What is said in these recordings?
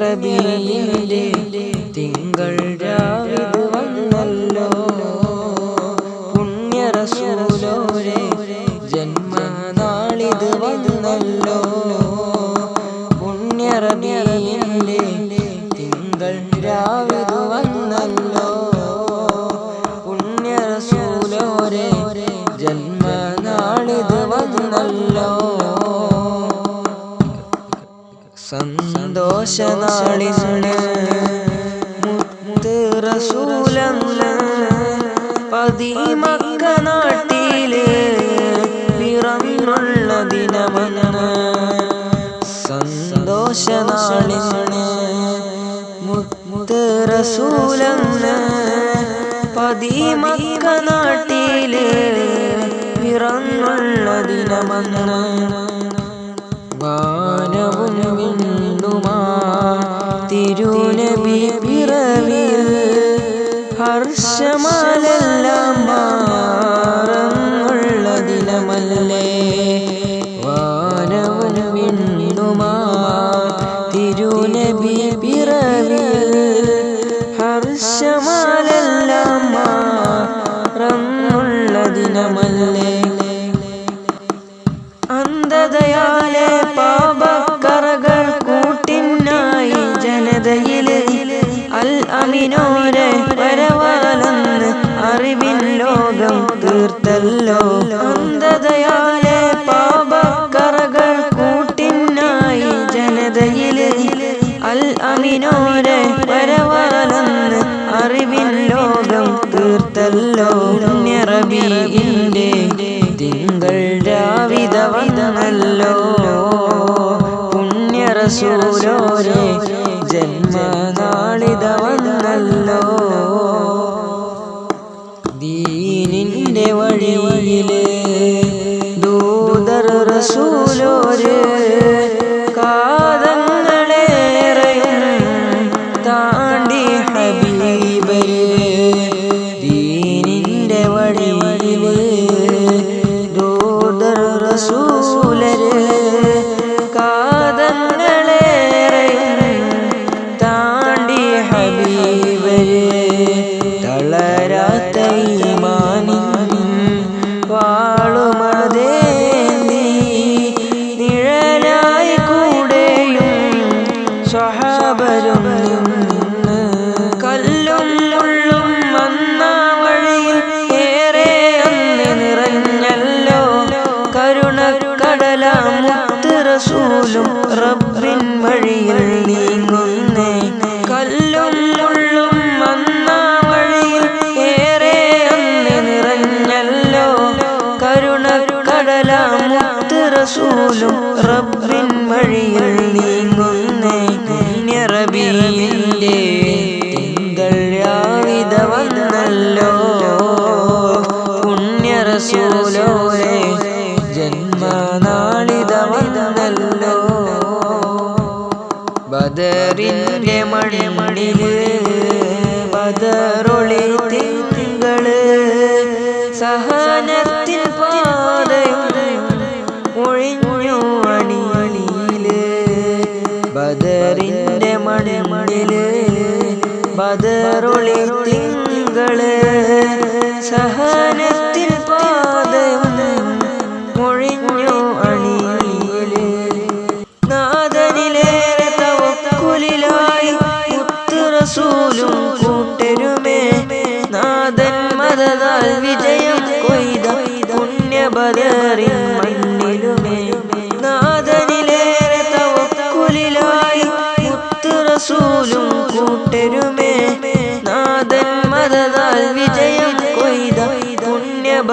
പുണ്യറബിയിലെ തിങ്കൾ രാവിത് സന്തോഷനാളിന് മുത്ത് റസൂലെന്ന് പതിമക്ക നാട്ടിൽ നിറമുള്ള ദിനമെന്ന് സന്തോഷനാളിന് മുത്ത് റസൂലെന്ന് പതിമക്ക നാട്ടിൽ നിറമുള്ള ദിനമെന്ന് വാനവും ഹർഷമാലെല്ലാം മാറങ്ങുള്ള ദിനമല്ലേ വാനവും വിണ്ണുമാ തിരുനബി പിറവിൽ ഹർഷമാലെല്ലാം മാറങ്ങുള്ള ദിനമല്ലേ അന്ധതയാലെ പാപക്കറകൾ കൂട്ടിനായി ജനതയിലെ അൽ അമിനോരെ തീർത്തല്ലോ. അന്ധതയാലെ പാപക്കറകൾ കൂട്ടിനായി ജനതയിൽ അൽ അമിനോരെ വരവാലെന്ന് അറിവിൻ ലോകം തീർത്തല്ലോ. നിറവിന്റെ തിങ്കൾ രാവിത വന്നല്ലോ. പുണ്യറസൂലോരെ ജന്മനാളിത വന്നല്ലോ. വഴിയിൽ ദൂതർ റസൂലോര് റബ്ബിൻ വഴിയിൽ നീങ്ങുന്നേ. കല്ലും മുള്ളും വന്ന വഴിയിൽ ഏറെ അന്ന് നിറഞ്ഞല്ലോ. കരുണ കടലാമൂത്ത് മുത്ത് റസൂലും റബ്ബിൻ ബദറിന്റെ മണിമണിൽ ബദറൊളി തിങ്കൾ സഹനത്തിൻ പാതയും ഒഴിഞ്ഞു അണിയണിയിൽ ബദറിന്റെ മണിമണിൽ ബദറൊളി തിങ്കൾ സഹനത്തിൻ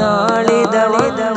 ನಾಳಿದಳಿದಳ